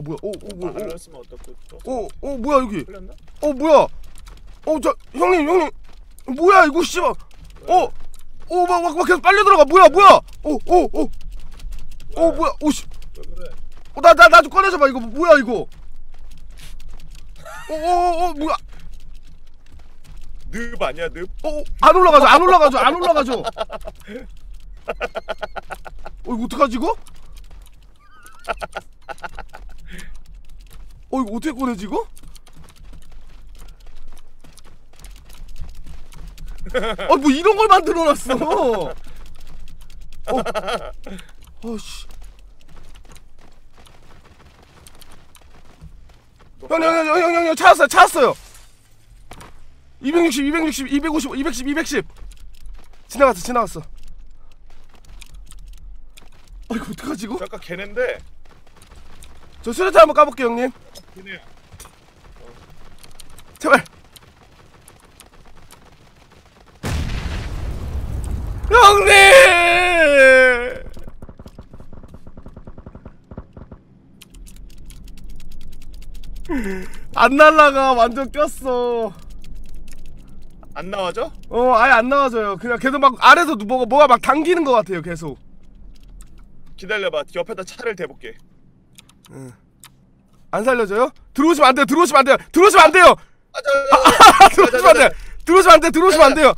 뭐야? 어, 어 뭐야? 안 흘렀으면 어떡해. 또 어, 어, 어 뭐야 여기? 흘렸나? 어 뭐야? 어 저 형님 형님. 뭐야 이거 씨발. 어, 어어막 막 계속 빨려 들어가. 뭐야 뭐야? 어어어어 어, 뭐야? 오 씨. 왜 그래? 나나 나 좀 꺼내줘 봐. 이거 뭐야 이거? 어어어 뭐야? 늪 아니야 늪? 어안 올라가죠 안 올라가죠 안 올라가죠. 어 이거 어떡하지 이거 어 이거 어떻게 꺼내지 이거? 아뭐 이런 걸 만들어 놨어. 어. 어씨. 형형형형형 찾았어요 찾았어요. 260 260 250 210 210 지나갔어 지나갔어. 아 이거 어떡하지 이거? 잠깐 걔넨데 저 수류탄 한번 까볼게요 형님. 제발. 형님! 안 날라가. 완전 꼈어. 안 나와져? 어 아예 안 나와져요. 그냥 계속 막 아래서 뭐가 뭐가 막 당기는 것 같아요 계속. 기다려봐. 옆에다 차를 대볼게 안 살려줘요? 들어오시면 안 돼요. 들어오시면 안 돼요. 들어오시면 안 돼요. 아, 저, 들어오시면 안 돼요. 들어오시면 안 돼요. 들어오시면 안 돼요.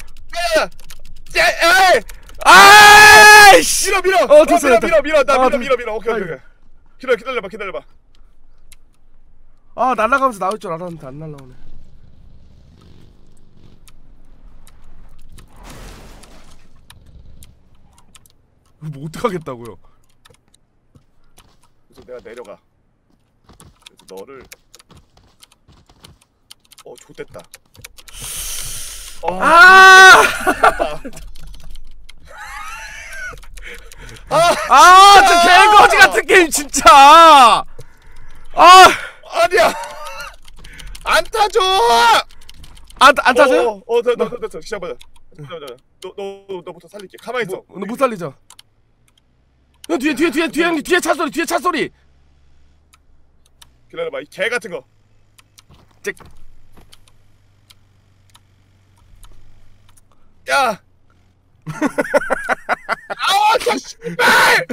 에이! 아이씨. 밀어 밀어. 어, 됐어, 됐다. 밀어 밀어 나 아, 밀어 됐- 밀어 밀어. 오케이 오케이. 오케이. 기다려 기다려 봐 기다려 봐. 아 날아가면서 나올 줄 알았는데 안 날라오네. 이거 뭐 어떡하겠다고요 그래서 내가 내려가 그래서 너를 어 좋됐다 어, 아! 아, 저 개거지 같은 게임 진짜. 아, 아니야 안 타줘 안, 안 타죠? 어, 어, 너, 너, 너, 너, 시작하자. 잠깐만, 너, 너, 너부터 살릴게. 가만히 있어. 뭐, 너못 살리죠? 형 뒤에 뒤에 뒤에 뒤에 형님 뒤에 차 소리 뒤에 차 소리. 기다려봐. 이 개 같은 거. 찍. 야. 아우, 저 씨발!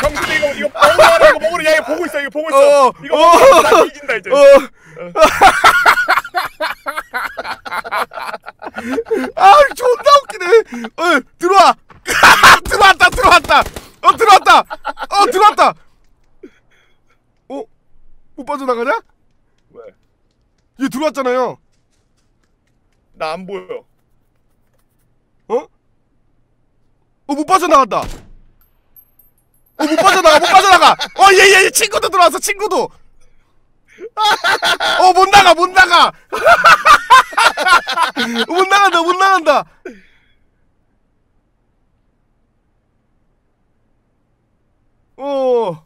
정신이 이거 이거 먹으라 이거 먹으라 야 이거 보고 있어 이거 보고 있어 어, 이거 어. 먹으면 나 뒤진다 이제 어. 아, 존나 웃기네. 어, 들어와. 들어왔다, 들어왔다. 어, 들어왔다. 어, 들어왔다. 어, 못 빠져나가냐? 왜? 얘 들어왔잖아요. 나 안 보여 어? 어, 못 빠져나간다. 어, 못 빠져나가, 못 빠져나가. 어, 얘, 얘, 얘 친구도 들어왔어, 친구도. 어, 못 나가, 못 나가. 못 나간다, 못 나간다. 어,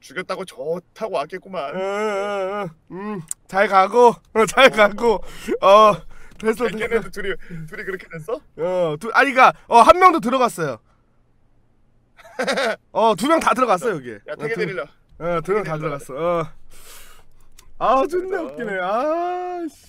죽였다고 좋다고 왔겠구만 어, 어, 어. 음, 잘 가고, 어, 잘 가고, 어, 됐어, 됐어. 걔네도 둘이 둘이 그렇게 됐어? 어, 두, 아니, 그니까, 어, 한 명도 들어갔어요. 어, 두 명 다 들어갔어, 여기. 야 되게 내릴려 어, 두명다 들어갔어. 어. 아, 존나 웃기네. 아, 씨.